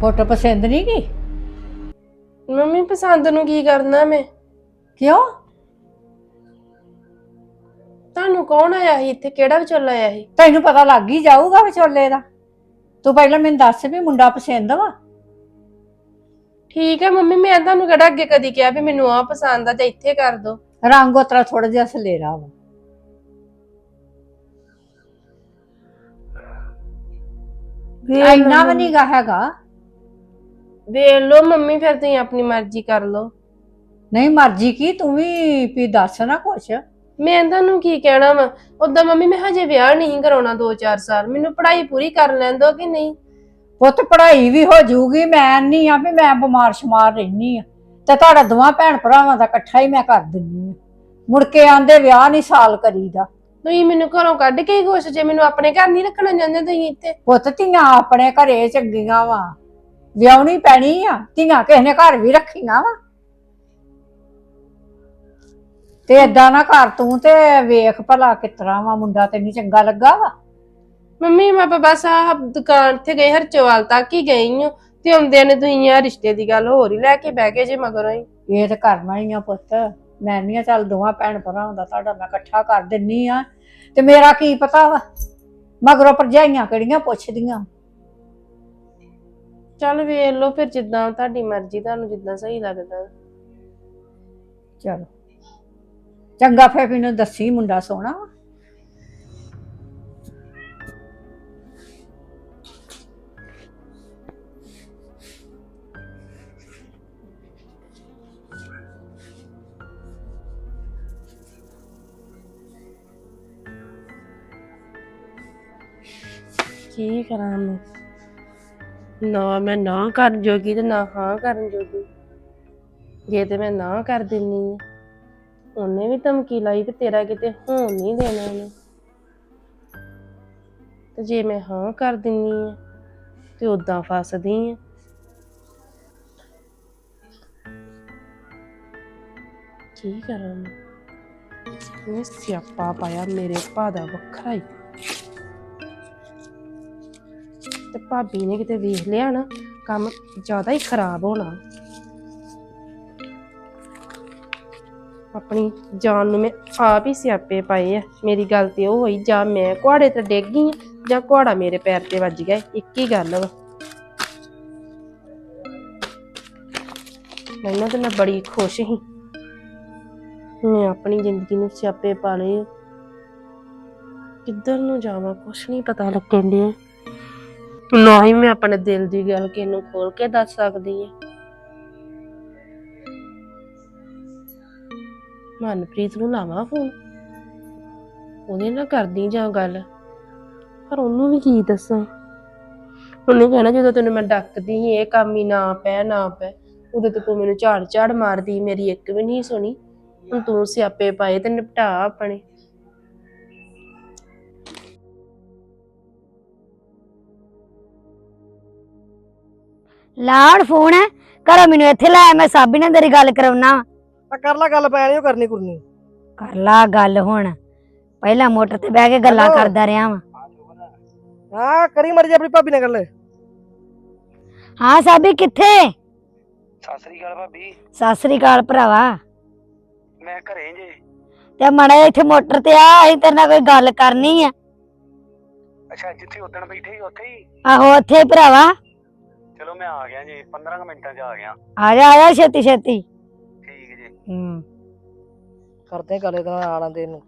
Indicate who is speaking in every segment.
Speaker 1: Photo ਪਸੰਦ ਨਹੀਂ ਕੀ?
Speaker 2: Mummy ਪਸੰਦ ਨੂੰ ਕੀ ਕਰਨਾ ਮੈਂ?
Speaker 1: ਕਿਉਂ?
Speaker 2: ਤੁਹਾਨੂੰ ਕੌਣ ਆਇਆ ਸੀ ਇੱਥੇ? ਕਿਹੜਾ ਵਿਚੋਲਾ ਆਇਆ ਸੀ?
Speaker 1: ਤੈਨੂੰ ਪਤਾ ਲੱਗ ਹੀ ਜਾਊਗਾ ਵਿਚੋਲੇ ਦਾ। ਤੂੰ ਪਹਿਲਾਂ ਮੈਨੂੰ ਦੱਸ ਵੀ ਮੁੰਡਾ ਪਸੰਦ ਵਾ।
Speaker 2: ਠੀਕ ਹੈ ਮੰਮੀ ਮੈਂ ਤੁਹਾਨੂੰ ਕਿਹੜਾ ਅੱਗੇ ਕਦੀ ਕਿਹਾ ਵੀ ਮੈਨੂੰ ਆ ਪਸੰਦ ਆ ਜਾਂ ਇੱਥੇ ਕਰ ਦੋ।
Speaker 1: ਰੰਗ ਉਤਰਾ ਥੋੜਾ ਜਿਹਾ ਸਲੇਰਾ ਵਾ। ਇੰਨਾ ਵੀ ਨਹੀਂਗਾ ਹੈਗਾ।
Speaker 2: ਵੇਖ ਲਓ ਮੰਮੀ ਫਿਰ ਤੁਸੀਂ ਆਪਣੀ ਮਰਜ਼ੀ ਕਰ ਲਓ।
Speaker 1: ਨਹੀਂ ਮਰਜ਼ੀ ਕੀ ਤੂੰ ਵੀ ਵੀ ਦੱਸ ਨਾ ਕੁਛ।
Speaker 2: ਮੈਂ ਤੁਹਾਨੂੰ ਕੀ ਕਹਿਣਾ ਵਾ ਉਦਾਂ ਮੰਮੀ ਮੈਂ ਹਜੇ ਵਿਆਹ ਨਹੀਂ ਕਰਾਉਣਾ 2-4 ਸਾਲ ਮੈਨੂੰ ਪੜ੍ਹਾਈ ਪੂਰੀ ਕਰ ਲੈਣ ਦੋ ਕਿ ਨਹੀਂ?
Speaker 1: ਪੁੱਤ ਪੜ੍ਹਾਈ ਵੀ ਹੋ ਜਾਊਗੀ ਮੈਂ ਨਹੀਂ ਆ ਵੀ ਮੈਂ ਬਿਮਾਰ ਸ਼ਮਾਰ ਰਹਿਨੀ ਆ। ਤੇ ਤੁਹਾਡਾ ਦੋਵਾਂ ਭੈਣ ਭਰਾਵਾਂ ਦਾ ਇਕੱਠਾ ਹੀ ਮੈਂ ਕਰ ਦਿੰਨੀ ਆ। ਮੁੜ ਕੇ ਆਂਦੇ ਵਿਆਹ ਨਹੀਂ ਸਾਲ ਕਰੀਦਾ।
Speaker 2: ਤੁਸੀਂ ਮੈਨੂੰ ਘਰੋਂ ਕੱਢ ਕੇ ਹੀ ਖੁਸ਼ ਜੇ ਮੈਨੂੰ ਆਪਣੇ ਘਰ ਨਹੀਂ ਰੱਖਣਾ ਚਾਹੁੰਦੇ ਤੁਸੀਂ ਇੱਥੇ।
Speaker 1: ਪੁੱਤ ਧੀਆਂ ਆਪਣੇ ਘਰੇ ਚੰਗੀਆਂ ਵਾ। ਵਿਆਹਣੀ ਪੈਣੀ ਆ ਧੀਆਂ ਕਿਸੇ ਨੇ ਘਰ ਵੀ ਰੱਖੀਆਂ ਵਾ। ਤੇ ਏਦਾਂ ਨਾ ਕਰ ਤੂੰ ਤੇ ਵੇਖ ਭਲਾ ਕਿਤਰਾ ਵਾ ਮੁੰਡਾ ਤੈਨੂੰ ਚੰਗਾ ਲੱਗਾ ਵਾ।
Speaker 2: ਮੰਮੀ ਮੈਂ ਬ- ਬਸ ਆ ਦੁਕਾਨ ਤੇ ਗਈ ਹਰਚੋਵਾਲ ਤੱਕ ਹੀ ਗਈ ਹਾਂ ਤੇ ਆਉਂਦਿਆਂ ਨੇ ਤੁਸੀਂ ਆ ਰਿਸ਼ਤੇ ਦੀ ਗੱਲ ਹੋਰ ਹੀ ਲੈ ਕੇ ਬਹਿ ਗਏ ਜੇ ਮਗਰੋਂ ਹੀ।
Speaker 1: ਇਹ ਤੇ ਕਰਨਾ ਹੀ ਆ ਪੁੱਤ। ਮੈਂ ਨਹੀਂ ਆ ਚੱਲ ਦੋਵਾਂ ਭੈਣ ਭਰਾਵਾਂ ਦਾ ਤੁਹਾਡਾ ਮੈਂ ਇਕੱਠਾ ਕਰ ਦਿੰਨੀ ਆ। ਤੇ ਮੇਰਾ ਕੀ ਪਤਾ ਵਾ? ਮਗਰੋਂ ਭਰਜਾਈਆਂ ਕਿਹੜੀਆਂ ਪੁੱਛਦੀਆਂ।
Speaker 2: ਚੱਲ ਵੇਖ ਲਓ ਫਿਰ ਜਿੱਦਾਂ ਤੁਹਾਡੀ ਮਰਜ਼ੀ ਤੁਹਾਨੂੰ ਜਿੱਦਾਂ ਸਹੀ ਲੱਗਦਾ।
Speaker 1: ਚਲੋ। ਚੰਗਾ ਫੇ ਮੈਨੂੰ ਦੱਸੀ ਮੁੰਡਾ ਸੋਹਣਾ ਵਾ।
Speaker 2: ਕੀ ਕਰਾਂ ਮੈਂ? ਨਾ ਮੈਂ ਨਾ ਕਰਨ ਜੋਗੀ ਤੇ ਨਾ ਹਾਂ ਕਰਨ ਜੋਗੀ। ਜੇ ਤੇ ਮੈਂ ਨਾ ਕਰ ਦਿੰਨੀ ਆ, ਉਹਨੇ ਵੀ ਧਮਕੀ ਲਾਈ ਕਿ ਤੇਰਾ ਕਿਤੇ ਹੋਣ ਨਹੀਂ ਦੇਣਾ ਉਹਨੇ। ਤੇ ਜੇ ਮੈਂ ਹਾਂ ਕਰ ਦਿੰਨੀ ਆ, ਤੇ ਉਦਾਂ ਫਸਦੀ ਆ। ਕੀ ਕਰਾਂ ਮੈਂ? ਸਿਆਪਾ ਪਾਇਆ ਮੇਰੇ ਭਾ ਦਾ ਵੱਖਰਾ ਹੀ। ਤੇ ਭਾਬੀ ਨੇ ਕਿਤੇ ਵੇਖ ਲਿਆ ਨਾ, ਕੰਮ ਜ਼ਿਆਦਾ ਹੀ ਖਰਾਬ ਹੋਣਾ। ਆਪਣੀ ਜਾਨ ਨੂੰ ਮੈਂ ਆਪ ਹੀ ਸਿਆਪੇ ਪਾਏ ਆ। ਮੇਰੀ ਗੱਲ ਤੇ ਉਹ ਹੋਈ, ਜਾਂ ਮੈਂ ਕੁਹਾੜੇ ਤੇ ਡਿੱਗ ਗਈ, ਜਾਂ ਕੁਹਾੜਾ ਮੇਰੇ ਪੈਰ ਤੇ ਵੱਜ ਗਿਆ, ਇੱਕ ਹੀ ਗੱਲ ਵਾ। ਮੈਨੂੰ ਤੇ ਮੈਂ ਬੜੀ ਖੁਸ਼ ਸੀ। ਮੈਂ ਆਪਣੀ ਜ਼ਿੰਦਗੀ ਨੂੰ ਸਿਆਪੇ ਪਾ ਲਏ ਕਿੱਧਰ ਨੂੰ ਜਾਵਾਂ, ਕੁਛ ਨਹੀਂ ਪਤਾ ਲੱਗਣ ਡਿਆ। ਨਾ ਹੀ ਮੈਂ ਆਪਣੇ ਦਿਲ ਦੀ ਗੱਲ ਕਿਸੇ ਨੂੰ ਖੋਲ ਕੇ ਦੱਸ ਸਕਦੀ ਹਾਂ। ਮਨਪ੍ਰੀਤ ਨੂੰ ਲਾਵਾਂ ਫੋਨ ਉਹਦੇ ਨਾਲ ਕਰਦੀ ਜਾਂ ਗੱਲ? ਪਰ ਉਹਨੂੰ ਵੀ ਕੀ ਦੱਸਾਂ? ਉਹਨੇ ਕਹਿਣਾ ਜਦੋਂ ਤੈਨੂੰ ਮੈਂ ਡੱਕਦੀ ਸੀ, ਇਹ ਕੰਮ ਹੀ ਨਾ ਪੈ ਨਾ ਪੈ। ਉਦੋਂ ਤੇ ਤੂੰ ਮੈਨੂੰ ਝਾੜ ਝਾੜ ਮਾਰਦੀ, ਮੇਰੀ ਇੱਕ ਵੀ ਨਹੀਂ ਸੁਣੀ। ਹੁਣ ਤੂੰ ਸਿਆਪੇ ਪਾਏ ਤੇ ਨਿਪਟਾ ਆਪਣੇ।
Speaker 3: ਲਾੜ ਫੋਨ ਹੈ। ਘਰੋਂ ਮੈਨੂੰ ਇੱਥੇ ਲਾਇਆ ਮੈਂ ਸਾਬੀ ਨਾਲ ਤੇਰੀ ਗੱਲ ਕਰਾਉਣਾ
Speaker 4: ਆ ਕਰ ਲੈ ਗੱਲ ਪੈ ਕਰਨੀ ਕਰਨੀ।
Speaker 3: ਕਰ ਲਾ ਗੱਲ ਹੁਣ। ਪਹਿਲਾਂ ਮੋਟਰ ਤੇ ਬਹਿ ਕੇ ਗੱਲਾਂ
Speaker 4: ਹੈਲੋ।
Speaker 3: ਕਰਦਾ ਰਿਹਾ ਵਾਂ।
Speaker 4: ਹਾਂ ਕਰੀ ਮਰਜ਼ੀ ਆਪਣੀ ਭਾਬੀ ਨਾਲ ਗੱਲ।
Speaker 3: ਹਾਂ ਸਾਬੀ ਕਿੱਥੇ?
Speaker 5: ਸਤਿ ਸ੍ਰੀ ਅਕਾਲ ਭਾਬੀ।
Speaker 3: ਸਤਿ ਸ੍ਰੀ ਅਕਾਲ ਭਰਾਵਾ।
Speaker 5: ਮੈਂ ਘਰੇ ਜੇ।
Speaker 3: ਤੇ ਮੜਾ ਇੱਥੇ ਮੋਟਰ ਤੇ ਆ ਅਸੀਂ ਤੇਰੇ ਨਾਲ ਕੋਈ ਗੱਲ ਕਰਨੀ ਆ।
Speaker 5: ਅੱਛਾ ਜਿੱਥੇ ਉਦਣ ਬੈਠੇ ਸੀ ਉੱਥੇ ਹੀ।
Speaker 3: ਆਹੋ ਉੱਥੇ ਹੀ ਭਰਾਵਾ।
Speaker 5: ਚਲੋ ਮੈਂ ਆ ਗਿਆ ਜੀ 15 ਕੁ ਮਿੰਟਾਂ 'ਚ ਆ ਗਿਆ।
Speaker 3: ਆ ਜਾ ਆ ਜਾ ਛੇਤੀ ਛੇਤੀ।
Speaker 5: ਠੀਕ ਜੀ।
Speaker 3: ਹੂੰ।
Speaker 4: ਕਰਦੇ ਗੱਲ ਇਹਦਾ ਆਲਾਂ ਦੇ ਨੂੰ।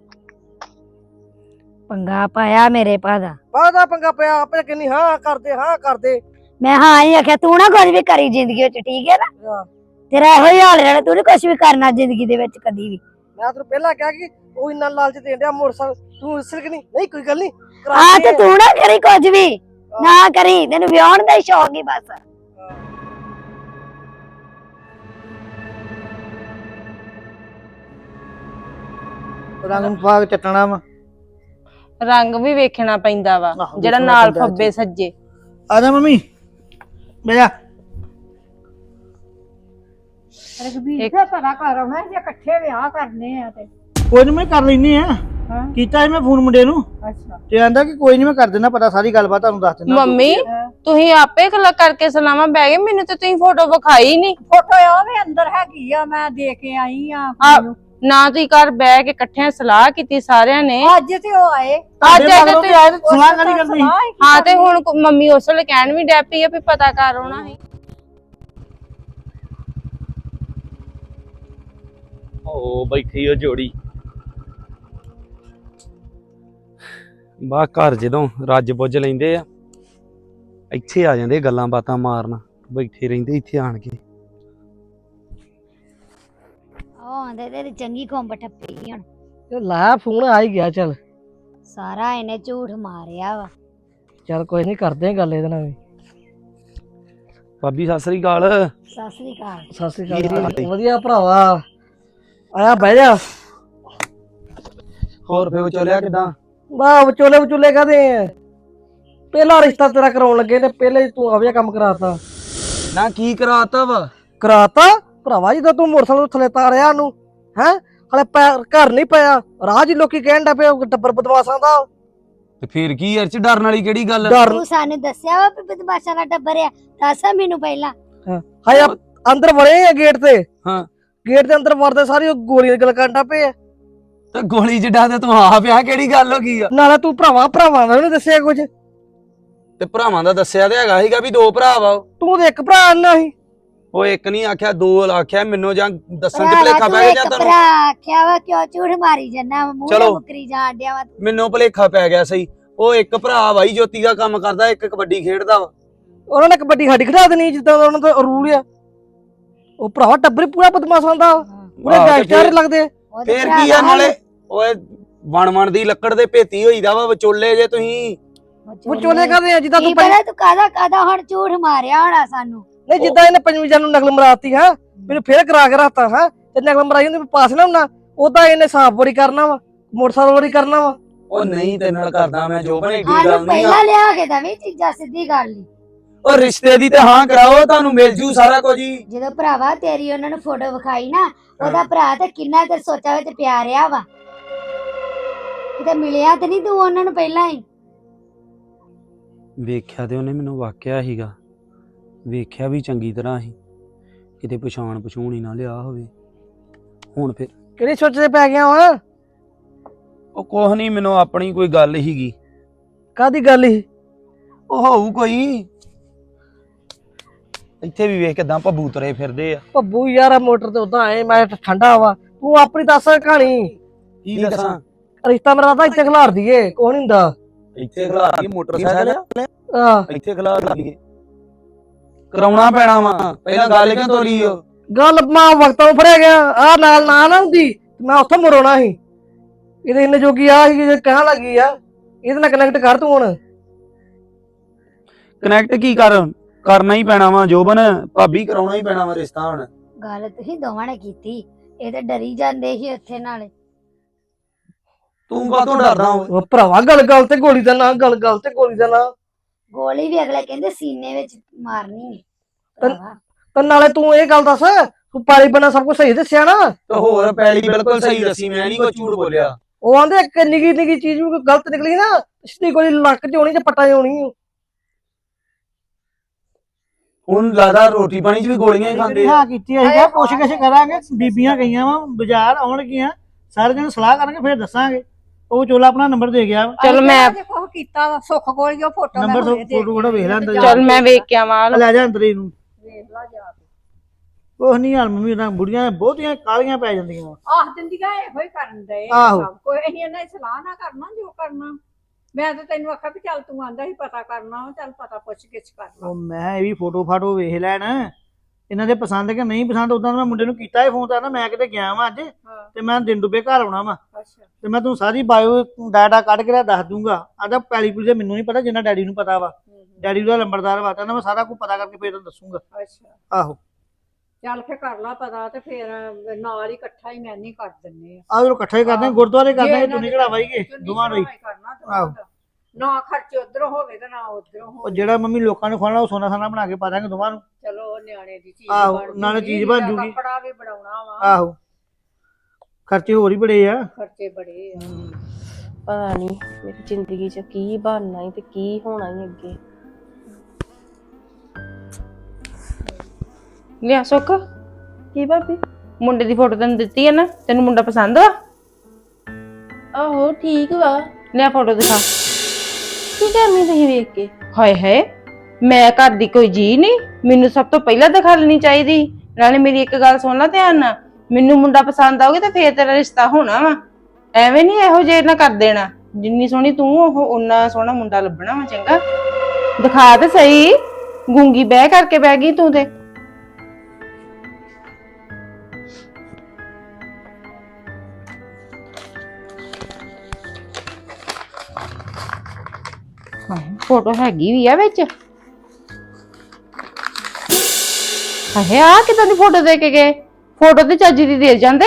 Speaker 3: ਪੰਗਾ ਪਾਇਆ ਮੇਰੇ ਭਾ ਦਾ
Speaker 4: ਬਾਦਾ ਪੰਗਾ ਪਿਆ ਆਪੇ ਕਿੰਨੀ ਹਾਂ ਕਰਦੇ ਹਾਂ ਕਰਦੇ।
Speaker 3: ਮੈਂ ਹਾਂ ਹੀ ਆਖਿਆ ਤੂੰ ਨਾ ਕੁਝ ਵੀ ਕਰੀ ਜ਼ਿੰਦਗੀ ਵਿੱਚ ਠੀਕ ਹੈ ਨਾ। ਤੇਰਾ ਇਹੋ ਹੀ ਹਾਲ ਰਹਿਣਾ ਤੂੰ ਨੀ ਕੁਝ ਵੀ ਕਰਨਾ ਜ਼ਿੰਦਗੀ ਦੇ ਵਿੱਚ ਕਦੀ ਵੀ।
Speaker 4: ਮੈਂ ਤੈਨੂੰ ਪਹਿਲਾਂ ਕਿਹਾ ਕਿ ਉਹ ਇੰਨਾ ਲਾਲਚ ਦੇਣ ਡਿਆ ਮੋਟਰਸਾਈਕਲ ਤੂੰ ਇਸਲ ਕਿ ਨਹੀਂ? ਨਹੀਂ ਕੋਈ ਗੱਲ ਨਹੀਂ।
Speaker 3: ਆ ਤੇ ਤੂੰ ਨਾ ਕਰੀ ਕੁਝ ਵੀ। ਨਾ ਕਰੀ ਤੈਨੂੰ ਵਿਆਹਣ ਦਾ ਹੀ ਸ਼ੌਕ ਹੀ ਬਸ।
Speaker 4: ਰੰਗ ਫਾਗ ਚੱਟਣਾ ਵਾ।
Speaker 6: ਰੰਗ ਵੀ ਵੇਖਣਾ ਪੈਂਦਾ ਵਾ
Speaker 4: ਆਹੋ,
Speaker 6: ਜਿਹੜਾ
Speaker 4: ਵੇਖਣਾ
Speaker 6: ਨਾਲ
Speaker 4: ਪੈਂਦਾ
Speaker 6: ਫੱਬੇ ਸੱਜੇ।
Speaker 4: ਆ ਜਾ ਮੰਮੀ ਬੇਜਾ
Speaker 1: ਰਘਬੀਰ ਦਾ ਪਤਾ ਕਰ ਆਉਣਾ ਜੇ ਇਕੱਠੇ ਵਿਆਹ ਕਰਨੇ ਆ ਤੇ।
Speaker 4: ਕੋਈ ਮੈਂ ਕਰ ਲੈਣੀ ਆ।
Speaker 1: ਹਾਂ।
Speaker 4: ਕੀਤਾ ਸੀ ਮੈਂ ਫੋਨ ਮੁੰਡੇ ਨੂੰ?
Speaker 1: ਅੱਛਾ।
Speaker 4: ਤੇ ਆਂਦਾ ਕਿ ਕੋਈ ਨਹੀਂ ਮੈਂ ਕਰ ਦਿੰਦਾ ਪਤਾ ਸਾਰੀ ਗੱਲਬਾਤ ਤੁਹਾਨੂੰ ਦੱਸ ਦਿੰਦਾ।
Speaker 6: ਮੰਮੀ ਤੁਸੀਂ ਆਪੇ ਕਲ ਕਰਕੇ ਸਲਾਮਾਂ ਬਹਿ ਗਏ ਮੈਨੂੰ ਤੇ ਤੁਸੀਂ ਫੋਟੋ ਵਿਖਾਈ ਨਹੀਂ
Speaker 1: ਫੋਟੋ ਉਹ ਵੀ ਅੰਦਰ ਹੈਗੀ ਆ ਮੈਂ ਦੇ ਕੇ ਆਈ ਆ
Speaker 6: ਨਾ ਤੁਸੀਂ ਘਰ ਬਹਿ ਕੇ ਇਕੱਠਿਆਂ ਸਲਾਹ ਕੀਤੀ ਸਾਰਿਆਂ ਨੇ।
Speaker 1: ਅੱਜ ਤੇ ਉਹ ਆਏ।
Speaker 6: ਅੱਜ ਤੇ
Speaker 4: ਵੀ ਆਏ ਤੇ ਸਲਾਹ ਕਾਹਦੀ ਕਰਨੀ?
Speaker 1: ਹੀ
Speaker 6: ਹਾਂ ਤੇ ਹੁਣ ਮੰਮੀ ਉਸ ਵੇਲੇ ਕਹਿਣ ਵੀ ਡੈ ਪਈ ਆ ਵੀ ਪਤਾ ਕਰ ਆਉਣਾ ਸੀ।
Speaker 7: ਓ ਬੈਠੀ ਉਹ ਜੋੜੀ। ਬਾ ਘਰ ਜਦੋਂ ਰੱਜ ਬੁੱਝ ਲੈਂਦੇ ਆ ਇੱਥੇ ਆ ਜਾਂਦੇ ਗੱਲਾਂ ਬਾਤਾਂ ਮਾਰਨ ਬੈਠੇ ਰਹਿੰਦੇ ਇੱਥੇ ਆਣ ਕੇ।
Speaker 3: ਉਹ ਆਂਦੇ ਤੇਰੀ ਚੰਗੀ ਖੁੰਬ ਠੱਪੀ ਹੁਣ।
Speaker 4: ਤੇ ਲਾ ਫੋਨ ਆ ਹੀ ਗਿਆ ਚੱਲ।
Speaker 3: ਸਾਰਾ ਇਹਨੇ ਝੂਠ ਮਾਰਿਆ ਵਾ।
Speaker 4: ਚੱਲ ਕੋਈ ਨਹੀਂ ਕਰਦੇ ਆ ਗੱਲ ਇਹਦੇ ਨਾਲ ਵੀ।
Speaker 7: ਭਾਬੀ ਸਤਿ ਸ੍ਰੀ ਅਕਾਲ।
Speaker 3: ਸਤਿ ਸ੍ਰੀ ਅਕਾਲ।
Speaker 4: ਸਤਿ ਸ੍ਰੀ
Speaker 7: ਕੀ
Speaker 4: ਅਕਾਲ
Speaker 7: ਹਾਲ
Speaker 4: ਜੀ।
Speaker 7: ਹੈ?
Speaker 4: ਵਧੀਆ ਭਰਾਵਾ। ਆਇਆ ਬਹਿ ਜਾ।
Speaker 7: ਹੋਰ ਫੇਰ ਚੱਲਿਆ ਕਿਦਾਂ?
Speaker 4: ਵਾਹ ਵਿਚੋਲੇ ਵਿਚੋਲੇ ਕਾਦੇ ਆ ਪਹਿਲਾ ਰਿਸ਼ਤਾ ਤੇਰਾ ਕਰਾਉਣ ਲੱਗੇ ਤੇ ਪਹਿਲੇ ਹੀ ਤੂੰ ਆਵਿਆ ਕੰਮ ਕਰਾਤਾ।
Speaker 7: ਨਾ ਕੀ ਕਰਾਤਾ ਵਾ?
Speaker 4: ਕਰਾਤਾ? ਭਰਾਵਾ ਜਦੋਂ ਤੂੰ ਮੋਟਰਸਾਈਕਲ ਤੋਂ ਥੱਲੇ ਤਾਰਿਆ ਨੂੰ ਹੈ? ਹਲੇ ਪੈਰ ਘਰ ਨਹੀਂ ਪਿਆ। ਰਾਹ 'ਚ ਹੀ ਲੋਕੀ ਕਹਿਣ ਦਾ ਪਿਆ ਟੱਬਰ ਬਦਮਾਸ਼ਾਂ ਦਾ।
Speaker 7: ਤੇ ਫੇਰ ਕੀ ਯਾਰ ਚ ਡਰਨ ਵਾਲੀ ਕਿਹੜੀ ਗੱਲ
Speaker 4: ਡਰ
Speaker 3: ਤੂੰ ਸਾਨੂੰ ਦੱਸਿਆ ਵਾ ਵੀ ਬਦਮਾਸ਼ਾਂ ਦਾ ਟੱਬਰ ਆ। ਦੱਸ ਮੈਨੂੰ ਪਹਿਲਾਂ।
Speaker 4: ਹਾਏ ਅੰਦਰ ਵੜੇ ਆ ਗੇਟ ਤੇ।
Speaker 7: ਹਾਂ।
Speaker 4: ਗੇਟ ਦੇ ਅੰਦਰ ਵੜਦੇ ਸਾਰੀ ਉਹ ਗੋਲੀਆਂ ਦੀ ਗੱਲ ਕਰਨ ਪਏ ਆ
Speaker 7: ਤੇ ਗੋਲੀ ਜਿੱਡਾ ਤੇ ਤੂੰ ਆ ਪਿਆ ਕਿਹੜੀ ਗੱਲ ਹੋ ਗਈ ਆ?
Speaker 4: ਨਾਲੇ ਤੂੰ ਭਰਾਵਾ ਭਰਾਵਾਂ ਦਾ ਨਹੀਂ ਦੱਸਿਆ ਕੁਝ।
Speaker 7: ਤੇ ਭਰਾਵਾਂ ਦਾ ਦੱਸਿਆ ਤੇ ਹੈਗਾ ਸੀਗਾ ਵੀ ਦੋ ਭਰਾ ਵਾ ਉਹ।
Speaker 4: ਤੂੰ ਤੇ ਇੱਕ ਭਰਾ ਨਾ ਸੀ।
Speaker 7: ਉਹ ਇੱਕ ਨਹੀਂ ਆਖਿਆ ਦੋ ਆਖਿਆ ਮੈਨੂੰ ਜਾਂ ਦੱਸਣ
Speaker 3: ਭਰਾ
Speaker 7: ਭਲੇਖਾ
Speaker 3: ਤੂੰ
Speaker 7: ਪੈ ਗਿਆ ਜਾਂ ਤੁਹਾਨੂੰ
Speaker 3: ਭਰਾ ਆਖਿਆ ਵਾ ਕਿਉਂ ਝੂਠ ਮਾਰੀ ਜੰਨਾ ਮੂੰਹ
Speaker 7: ਚਲੋ।
Speaker 3: ਮੁਕਰੀ ਜਾਣ ਡਿਆ ਵਾ
Speaker 7: ਮੈਨੂੰ ਭਲੇਖਾ ਪੈ ਗਿਆ ਸਹੀ। ਉਹ ਇੱਕ ਭਰਾ ਵਾਈ ਜੋਤੀ ਦਾ ਕੰਮ ਕਰਦਾ ਇੱਕ ਕਬੱਡੀ ਖੇਡਦਾ ਵਾ।
Speaker 4: ਉਹਨਾਂ ਨੇ ਕਬੱਡੀ ਸਾਡੀ ਖਿਡਾ ਦੇਣੀ ਜਿੱਦਾਂ ਦਾ ਉਹਨਾਂ ਦਾ ਰੂਲ ਆ। ਉਹ ਭਰਾਵਾ ਟੱਬਰ ਹੀ ਪੂਰਾ ਬਦਮਾਸ਼ਾਂ ਦਾ
Speaker 7: ਆਹੋ ਤੇ
Speaker 4: ਗੈਂਗਸਟਰ ਲੱਗਦੇ
Speaker 3: ਉਹਦੇ
Speaker 7: ਫੇਰ
Speaker 3: ਭਰਾ
Speaker 7: ਕੀ ਆ
Speaker 3: ਦਾ
Speaker 7: ਨਾਲੇ? ਓਏ ਵਣ ਵਣ ਦੀ ਲੱਕੜ ਦੇ ਭੇਤੀ ਹੋਈਦਾ ਵਾ ਵਿਚੋਲੇ ਜੇ ਤੁਸੀਂ।
Speaker 4: ਵਿਚੋਲੇ ਕਾਦੇ ਆ? ਜਿੱਦਾਂ
Speaker 3: ਕੀ
Speaker 4: ਤੂੰ ਪੰਜ-
Speaker 3: ਪਤਾ ਤੂੰ ਕਾਦਾ ਕਾਦਾ ਹੁਣ ਝੂਠ ਮਾਰਿਆ ਹੋਣਾ ਸਾਨੂੰ?
Speaker 4: ਨਹੀਂ ਜਿੱਦਾਂ ਇਹਨੇ ਪੰਜਵੀਂ ਜਾਨ ਨੂੰ ਨਕਲ ਮਰਾਤੀ ਹੈ? ਮੈਨੂੰ ਫੇਰ ਕਰਾ ਕੇ ਰੱਖਤਾ ਹੈ? ਤੇ ਨਕਲ ਮਰਾਈ ਹੁੰਦੀ ਪਾਸ ਨਾ ਹੁੰਨਾ ਉਦਾਂ ਇਹਨੇ ਸਾਫ਼ ਬੋਰੀ ਕਰਨਾ ਵਾ ਮੋਟਰਸਾਈਕਲ ਬੋਰੀ ਕਰਨਾ ਵਾ।
Speaker 7: ਉਹ ਨਹੀਂ ਤੇ ਨਾਲ ਕਰਦਾ ਮੈਂ ਜੋ ਬਣੇ
Speaker 3: ਸਾਨੂੰ
Speaker 7: ਗੱਲ ਨਹੀਂ ਆ।
Speaker 3: ਪਹਿਲਾਂ ਲਿਆ ਕੇ ਦਵੇਂ ਚੀਜ਼ਾਂ ਸਿੱਧੀ ਗੱਲ ਨਹੀਂ
Speaker 7: ਉਹ ਰਿਸ਼ਤੇ ਦੀ ਤੇ ਹਾਂ ਕਰਾਓ ਤੁਹਾਨੂੰ ਮਿਲ ਜੂ ਸਾਰਾ ਕੁਝ ਹੀ।
Speaker 3: ਜਦੋਂ ਭਰਾਵਾ ਤੇਰੀ ਉਹਨਾਂ ਨੂੰ ਫੋਟੋ ਵਿਖਾਈ ਨਾ ਉਹਦਾ ਭਰਾ ਤੇ ਕਿੰਨਾ ਚਿਰ ਸੋਚਾ ਵਿੱਚ ਪਿਆ ਰਿਹਾ ਵਾ। ਕਿਤੇ ਮਿਲਿਆ ਤੇ ਨਹੀਂ ਤੂੰ ਉਹਨਾਂ ਨੂੰ ਪਹਿਲਾਂ ਹੀ?
Speaker 7: ਵੇਖਿਆ ਤੇ ਉਹਨੇ ਮੈਨੂੰ ਵਾਕਿਆ ਸੀਗਾ। ਵੇਖਿਆ ਵੀ ਚੰਗੀ ਤਰ੍ਹਾਂ ਸੀ ਕਿਤੇ ਪਛਾਣ ਪਛੂਣ ਹੀ ਨਾ ਲਿਆ ਹੋਵੇ। ਹੁਣ ਫਿਰ
Speaker 4: ਕਿਹੜੇ ਸੋਚਦੇ ਪੈ ਗਿਆ ਵਾ
Speaker 7: ਉਹ ਕੁਛ ਨਹੀਂ ਮੈਨੂੰ ਆਪਣੀ ਕੋਈ ਗੱਲ ਹੀਗੀ
Speaker 4: ਕਾਦੀ ਗੱਲ ਸੀ?
Speaker 7: ਉਹ ਹੋਊ ਕੋਈ। ਇੱਥੇ ਵੀ ਵੇਖ ਕਿਦਾਂ ਭੱਬੂ ਤੁਰੇ ਫਿਰਦੇ ਆ।
Speaker 4: ਭੱਬੂ ਯਾਰ ਆਹ ਮੋਟਰ ਤੇ ਉਦਾਂ ਆਏ ਮੈਂ ਤਾਂ ਠੰਡਾ ਵਾ। ਤੂੰ ਆਪਣੀ ਦੱਸ ਕਹਾਣੀ।
Speaker 7: ਕੀ ਦੱਸਾਂ?
Speaker 4: ਰਿਸ਼ਤਾ ਮੇਰਾ ਤਾਂ ਇੱਥੇ ਖਿਲਾਰ ਦਈਏ ਕੋਈ ਨਹੀਂ ਹੁੰਦਾ।
Speaker 7: ਇੱਥੇ ਖਲਾ ਕੇ ਮੋਟਰਸਾਈਕਲ
Speaker 4: ਆ?
Speaker 7: ਇੱਥੇ ਖਲਾ ਲਈਏ ਕਰਾਉਣਾ ਪੈਣਾ ਵਾ। ਪਹਿਲਾਂ ਗੱਲ ਕਿਉਂ ਤੋਲੀ ਓ?
Speaker 4: ਗੱਲ ਮਾਂ ਵਕਤਾਂ ਫੜਿਆ ਗਿਆ ਆ ਨਾਲ ਨਾ ਨਾ ਹੁੰਦੀ ਤੇ ਮੈਂ ਉੱਥੋਂ ਮਰੋਣਾ ਸੀ। ਇਹਦੇ ਇੰਨੇ ਜੋਗੀ ਆ ਸੀ ਜੇ ਕਹਿਣ ਲੱਗੀ ਆ। ਇਹਦੇ ਨਾਲ ਕਨੈਕਟ ਕਰ ਤੂੰ ਹੁਣ।
Speaker 7: ਕਨੈਕਟ ਕੀ ਕਰ? ਕਰਨਾ ਹੀ ਪੈਣਾ ਵਾ ਜੋਬਨ। ਭਾਬੀ ਕਰਾਉਣਾ ਹੀ ਪੈਣਾ ਵਾ ਰਿਸ਼ਤਾ ਹੁਣ।
Speaker 3: ਗੱਲ ਤੁਸੀਂ ਦੋਵਾਂ ਨੇ ਕੀਤੀ ਇਹ ਤੇ ਡਰੀ ਜਾਂਦੇ ਸੀ ਉੱਥੇ ਨਾਲੇ।
Speaker 7: ਤੂੰ ਕਾਹਤੋਂ ਡਰਦਾ ਓਏ
Speaker 4: ਉਹ ਭਰਾਵਾ ਗੱਲ ਗੱਲ ਤੇ ਗੋਲੀ ਦਾ ਨਾਂ ਗੱਲ ਗੱਲ ਤੇ ਗੋਲੀ ਦਾ ਨਾਂ।
Speaker 3: ਗੋਲੀ ਵੀ ਅਗਲੇ ਕਹਿੰਦੇ ਸੀਨੇ ਵਿੱਚ ਮਾਰਨੀ ਹੈ
Speaker 4: ਤਾਂ-
Speaker 3: ਭਰਾਵਾ,
Speaker 4: ਤੇ ਨਾਲੇ ਤੂੰ ਇਹ ਗੱਲ ਦੱਸ ਤੂੰ ਪਾਲੀ ਬਣਾ ਸਭ ਕੁਝ ਸਹੀ ਦੱਸਿਆ ਨਾ?
Speaker 7: ਤੇ ਹੋਰ ਪੈਲੀ ਬਿਲਕੁਲ ਸਹੀ ਦੱਸੀ ਮੈਂ ਨਹੀਂ ਕੋਈ ਝੂਠ ਬੋਲਿਆ।
Speaker 4: ਉਹ ਆਂਦੇ ਇੱਕ ਨਿੱਕੀ ਨਿੱਕੀ ਚੀਜ਼ ਵੀ ਕੋਈ ਗਲਤ ਨਿਕਲੀ ਨਾ ਸਿੱਧੀ ਗੋਲੀ ਲੱਕ 'ਚ ਹੋਣੀ ਤੇ ਪੱਟਾਂ 'ਚ ਹੋਣੀ।
Speaker 7: ਹੁਣ ਲੱਗਦਾ ਰੋਟੀ ਪਾਣੀ 'ਚ ਵੀ ਗੋਲੀਆਂ ਹੀ ਖਾਂਦੇ ਆ।
Speaker 8: ਹਾਂ ਕੀਤੀ ਅਸੀਂ ਕਿਹਾ ਪੁੱਛ ਗਿੱਛ ਕਰਾਂਗੇ ਬੀਬੀਆਂ ਗਈਆਂ ਵਾ ਬਾਜ਼ਾਰ ਆਉਣਗੀਆਂ ਸਾਰੇ ਜਣੇ ਸਲਾਹ ਕਰਾਂਗੇ ਫਿਰ ਦੱਸਾਂਗੇ। ਉਹ ਚੋਲਾ ਆਪਣਾ ਨੰਬਰ ਦੇ ਗਿਆ ਵਾ।
Speaker 6: ਚਲ ਮੈਂ
Speaker 1: ਦੇਖੋ ਕੀਤਾ ਵਾ ਸੁੱਖ ਕੋਲ ਉਹ ਫੋਟੋ
Speaker 8: ਨੰਬਰ ਫੋਟੋ ਕੋੜਾ ਵੇਖ ਲੈਂਦਾ ਜਾ
Speaker 6: ਚਲ ਮੈਂ ਵੇਖ ਕੇ ਆਵਾਂ।
Speaker 8: ਲੈ ਜਾ ਅੰਦਰ ਹੀ ਨੂੰ
Speaker 1: ਵੇਖ ਲਾ ਜਾ ਕੇ।
Speaker 8: ਕੁਛ ਨਹੀਂ ਹਾਲ ਮੰਮੀ ਤਾਂ ਬੁੜੀਆਂ ਬਹੁਤੀਆਂ ਕਾਲੀਆਂ ਪੈ ਜਾਂਦੀਆਂ ਵਾ।
Speaker 1: ਆਖ ਦਿੰਦੀਆਂ ਇਹੋ ਹੀ ਕਰਨ ਦੇ
Speaker 8: ਆਹੋ।
Speaker 1: ਕੋਈ ਅਸੀਂ ਇਹਨਾਂ ਦੀ ਸਲਾਹ ਨਾ ਕਰਨਾ ਜੋ ਕਰਨਾ। ਮੈਂ ਤਾਂ ਤੈਨੂੰ ਆਖਿਆ ਵੀ ਚੱਲ ਤੂੰ ਆਂਦਾ ਸੀ ਪਤਾ ਕਰਨਾ ਵਾ, ਚੱਲ ਪਤਾ ਪੁੱਛ ਗਿੱਛ ਕਰ ਲਾ।
Speaker 8: ਉਹ ਮੈਂ ਇਹ ਵੀ ਫੋਟੋ ਫਾਟੋ ਵੇਖ ਲੈਣ। ਇਹਨਾਂ ਦੇ ਪਸੰਦ ਕਿ ਨਹੀਂ ਪਸੰਦ ਉਦਾਂ ਮੈਂ ਮੁੰਡੇ ਨੂੰ ਕੀਤਾ ਇਹ ਫੋਨ ਤਾਂ ਨਾ ਮੈਂ ਕਿਤੇ ਗਿਆ ਵਾਂ ਅੱਜ
Speaker 1: ਹਾਂ।
Speaker 8: ਤੇ ਮੈਂ ਦਿਨ ਦੁਬੇ ਘਰ ਆਉਣਾ ਵਾ।
Speaker 1: ਅੱਛਾ।
Speaker 8: ਤੇ ਮੈਂ ਤੁਹਾਨੂੰ ਸਾਰੀ ਬਾਇਓ ਡਾਟਾ ਕੱਢ ਕੇ ਨਾ ਦੱਸ ਦੂੰਗਾ। ਆਦਾ ਪੈਲੀ ਪੁਲੀ ਦਾ ਮੈਨੂੰ ਨਹੀਂ ਪਤਾ ਜਿੰਨਾ ਡੈਡੀ ਨੂੰ ਪਤਾ ਵਾ। ਡੈਡੀ ਦਾ ਲੰਬੜਦਾਰ ਵਾ ਤਾਂ ਮੈਂ ਸਾਰਾ ਕੁਝ ਪਤਾ ਕਰਕੇ ਫੇਰ ਤੁਹਾਨੂੰ ਦੱਸੂਗਾ।
Speaker 1: ਅੱਛਾ।
Speaker 8: ਆਹੋ।
Speaker 1: ਚੱਲ ਫੇ ਕਰ ਲਾ ਪਤਾ ਤੇ ਫਿਰ ਨਾਲ ਹੀ ਇਕੱਠਾ ਹੀ ਮੈਂ ਨਹੀਂ ਕਰ ਦਿੰਨੇ ਆ।
Speaker 8: ਆਹ ਜਦੋਂ ਇਕੱਠੇ ਕਰਦੇ ਹਾਂ, ਗੁਰਦੁਆਰੇ ਕਰਦੇ ਹਾਂ,
Speaker 1: ਦੇ
Speaker 8: ਵਾਈਗੇ
Speaker 1: ਚੁੰਨੀ
Speaker 8: ਦੋਵਾਂ ਲਈ
Speaker 1: ਚੜਾਈ ਕਰਨਾ ਦੋਵਾਂ
Speaker 8: ਆਹੋ।
Speaker 1: ਦਾ। ਨਾ ਖਰਚ ਉਧਰੋਂ ਹੋਵੇ ਤੇ ਨਾ ਉਧਰੋਂ
Speaker 8: ਉਹ
Speaker 1: ਹੋਵੇ।
Speaker 8: ਜਿਹੜਾ ਮੰਮੀ ਲੋਕਾਂ ਨੂੰ ਖਾਣਾ ਉਹ ਸੋਨਾ ਸਾਨਾ ਬਣਾ ਕੇ ਪਾ ਦਾਂਗੇ ਦੋਵਾਂ ਨੂੰ।
Speaker 1: ਚਲੋ ਨਿਆਣੇ ਦੀ ਚੀਜ਼
Speaker 8: ਆਹੋ,
Speaker 1: ਬਣ
Speaker 8: ਨਾਲੇ
Speaker 1: ਜੂਗੀ,
Speaker 8: ਚੀਜ਼ ਬਣ ਜੂਗੀ।
Speaker 1: ਕੱਪੜਾ ਵੀ ਬਣਾਉਣਾ ਵਾ।
Speaker 8: ਆਹੋ। ਖਰਚੇ ਹੋਰ ਹੀ ਬੜੇ ਆ।
Speaker 1: ਖਰਚੇ ਬੜੇ ਆ।
Speaker 2: ਪਤਾ ਨਹੀਂ ਮੇਰੀ ਜ਼ਿੰਦਗੀ 'ਚ ਕੀ ਬਣਨਾ ਈ ਤੇ ਕੀ ਹੋਣਾ ਈ ਅੱਗੇ।
Speaker 6: ਲਿਆ ਸੁੱਖ?
Speaker 2: ਕੀ ਭਾਬੀ?
Speaker 6: ਮੁੰਡੇ ਦੀ ਫੋਟੋ ਤੈਨੂੰ ਦਿੱਤੀ ਹੈ ਨਾ ਤੈਨੂੰ ਮੁੰਡਾ ਪਸੰਦ ਆ?
Speaker 2: ਆਹੋ ਠੀਕ ਵਾ।
Speaker 6: ਲਿਆ ਫੋਟੋ ਦਿਖਾ।
Speaker 2: ਕੀ ਕਰਨੀ ਤੁਸੀਂ ਵੇਖ ਕੇ?
Speaker 6: ਹਾਏ ਹਾਏ ਮੈਂ ਘਰ ਦੀ ਕੋਈ ਜੀ ਨਹੀਂ ਮੈਨੂੰ ਸਭ ਤੋਂ ਪਹਿਲਾਂ ਦਿਖਾ ਲੈਣੀ ਚਾਹੀਦੀ। ਨਾਲੇ ਮੇਰੀ ਇੱਕ ਗੱਲ ਸੁਣ ਲੈ ਧਿਆਨ ਨਾਲ ਮੈਨੂੰ ਮੁੰਡਾ ਪਸੰਦ ਆਉਗੇ ਤਾਂ ਫੇਰ ਤੇਰਾ ਰਿਸ਼ਤਾ ਹੋਣਾ ਵਾ। ਐਵੇਂ ਨਹੀਂ ਇਹੋ ਜਿਹੇ ਨਾ ਕਰ ਦੇਣਾ। ਜਿੰਨੀ ਸੋਹਣੀ ਤੂੰ ਉਹ ਉਨਾ ਸੋਹਣਾ ਮੁੰਡਾ ਲੱਭਣਾ ਵਾ ਚੰਗਾ। ਦਿਖਾ ਤੇ ਸਹੀ ਗੂੰਗੀ ਬਹਿ ਕਰਕੇ ਬਹਿ ਗਈ ਤੂੰ ਤੇ। ਫੋਟੋ ਹੈਗੀ ਵੀ ਆ ਵਿੱਚ। ਹਾਏ ਆ ਕਿਦਾਂ ਦੀ ਫੋਟੋ ਦੇ ਕੇ ਗਏ? ਫੋਟੋ ਤੇ ਚੱਜ ਦੀ ਦੇ ਜਾਂਦੇ?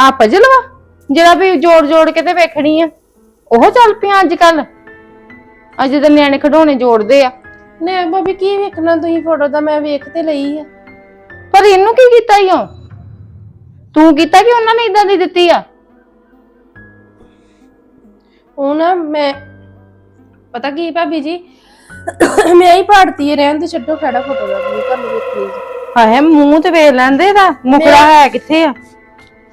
Speaker 6: ਆ ਪਜਲ ਵਾ ਜਿਹੜਾ ਵੀ ਜੋੜ ਜੋੜ ਕੇ ਤੇ ਵੇਖਣੀ ਆ। ਉਹ ਚੱਲ ਪਿਆ ਅੱਜ ਕੱਲ ਅੱਜ ਦੇ ਨਿਆਣੇ ਖਿਡੌਣੇ ਜੋੜਦੇ ਆ।
Speaker 2: ਲੈ ਭਾਬੀ ਕੀ ਵੇਖਣਾ ਤੁਸੀਂ ਫੋਟੋ ਤਾਂ ਮੈਂ ਵੇਖ ਤੇ ਲਈ ਆ।
Speaker 6: ਪਰ ਇਹਨੂੰ ਕੀ ਕੀਤਾ ਈ ਓ ਤੂੰ ਕੀਤਾ ਕਿ ਉਹਨਾਂ ਨੇ ਇਦਾਂ ਦੀ ਦਿੱਤੀ ਆ?
Speaker 2: ਉਹ ਨਾ ਮੈਂ ਪਤਾ ਕੀ ਭਾਬੀ ਜੀ? ਮੈਂ ਹੀ ਪਾੜਤੀ ਰਹਿਣ ਤੇ ਛੱਡੋ ਖੜਾ ਫੋਟੋ ਦਾ ਤੁਹਾਨੂੰ ਵੇਖਣੀ ਜੀ।
Speaker 6: ਹਾਏ ਮੂੰਹ ਤੇ ਵੇਖ ਲੈਂਦੇ ਦਾ ਮੁਕੜਾ ਹੈ ਕਿੱਥੇ ਆ?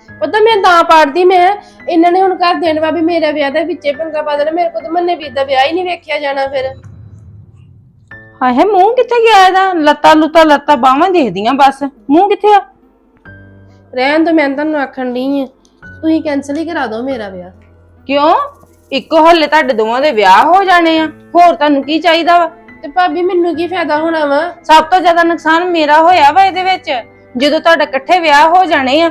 Speaker 2: ਪਤਾ ਮੈਂ ਤਾਂ ਪਾੜਦੀ ਮੈਂ ਇਹਨਾਂ ਨੇ ਹੁਣ ਘਰ ਦੇਣ ਵਾ ਵੀ ਮੇਰਾ ਵਿਆਹ ਦਾ ਵਿੱਚੇ ਪੰਗਾ ਪਾ ਦੇਣਾ ਮੇਰੇ ਕੋਲ ਤਾਂ ਮੰਨੇ ਵੀਰ ਦਾ ਵਿਆਹ ਹੀ ਨਹੀਂ ਵੇਖਿਆ ਜਾਣਾ ਫਿਰ।
Speaker 6: ਹਾਏ ਮੂੰਹ ਕਿੱਥੇ ਗਿਆ ਇਹਦਾ? ਲੱਤਾਂ ਲੁੱਤਾਂ ਲੱਤਾਂ ਬਾਹਾਂ ਦੇਖਦੀਆਂ ਬਸ। ਮੂੰਹ ਕਿੱਥੇ ਆ?
Speaker 2: ਰਹਿਣ ਤੋਂ ਮੈਂ ਤੁਹਾਨੂੰ ਆਖਣ ਨਹੀਂ ਆ। ਤੁਸੀਂ ਕੈਨਸਲ ਹੀ ਕਰਾ ਦਿਓ ਮੇਰਾ ਵਿਆਹ।
Speaker 6: ਕਿਉਂ? ਇੱਕੋ ਹੱਲੇ ਤੁਹਾਡੇ ਦੋਵਾਂ ਦੇ ਵਿਆਹ ਹੋ ਜਾਣੇ ਆ ਹੋਰ ਤੁਹਾਨੂੰ ਕੀ ਚਾਹੀਦਾ ਵਾ?
Speaker 2: ਤੇ ਭਾਬੀ ਮੈਨੂੰ ਕੀ ਫਾਇਦਾ ਹੋਣਾ ਵਾ?
Speaker 6: ਸਭ ਤੋਂ ਜ਼ਿਆਦਾ ਨੁਕਸਾਨ ਮੇਰਾ ਹੋਇਆ ਵਾ ਇਹਦੇ ਵਿੱਚ। ਜਦੋਂ ਤੁਹਾਡੇ ਇਕੱਠੇ ਵਿਆਹ ਹੋ ਜਾਣੇ ਆ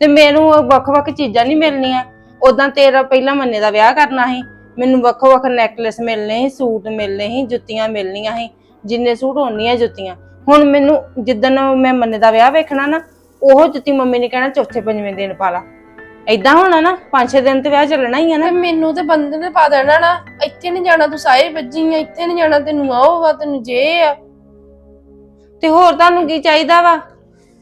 Speaker 6: ਤੇ ਮੈਨੂੰ ਵੱਖ-ਵੱਖ ਚੀਜ਼ਾਂ ਨਹੀਂ ਮਿਲਣੀਆਂ। ਉਦਾਂ ਤੇਰਾ ਪਹਿਲਾਂ ਮੰਨੇ ਦਾ ਵਿਆਹ ਕਰਨਾ ਸੀ। ਮੈਨੂੰ ਵੱਖ-ਵੱਖ ਨੈਕਲੇਸ ਮਿਲਨੇ ਸੀ ਸੂਟ ਮਿਲਨੇ ਸੀ ਜੁੱਤੀਆਂ ਮਿਲਣੀਆਂ ਸੀ ਜਿੰਨੇ ਸੂਟ ਹੋਣੀਆਂ ਜੁੱਤੀਆਂ। ਹੁਣ ਮੈਨੂੰ ਜਿੱਦਣ ਮੈਂ ਮੰਨੇ ਦਾ ਵਿਆਹ ਵੇਖਣਾ ਨਾ ਉਹ ਜੁੱਤੀ ਮੰਮੀ ਨੇ ਕਹਿਣਾ ਚੌਥੇ ਪੰਜਵੇਂ ਦਿਨ ਪਾ ਲਾ। ਏਦਾਂ ਹੋਣਾ ਨਾ ਪੰਜ ਛੇ ਦਿਨ ਤੇ ਵਿਆਹ ਚੱਲਣਾ ਹੀ ਆ ਨਾ।
Speaker 2: ਤੇ ਮੈਨੂੰ ਤੇ ਬੰਦੇ ਨੇ ਪਾ ਦੇਣਾ ਨਾ ਇੱਥੇ ਨਹੀਂ ਜਾਣਾ ਤੂੰ ਸਾਏ ਵੱਜੀ ਆ ਇੱਥੇ ਨਹੀਂ ਜਾਣਾ ਤੈਨੂੰ ਆਓ ਵਾ ਤੈਨੂੰ ਜੇ ਆ।
Speaker 6: ਤੇ ਹੋਰ ਤੁਹਾਨੂੰ ਕੀ ਚਾਹੀਦਾ ਵਾ?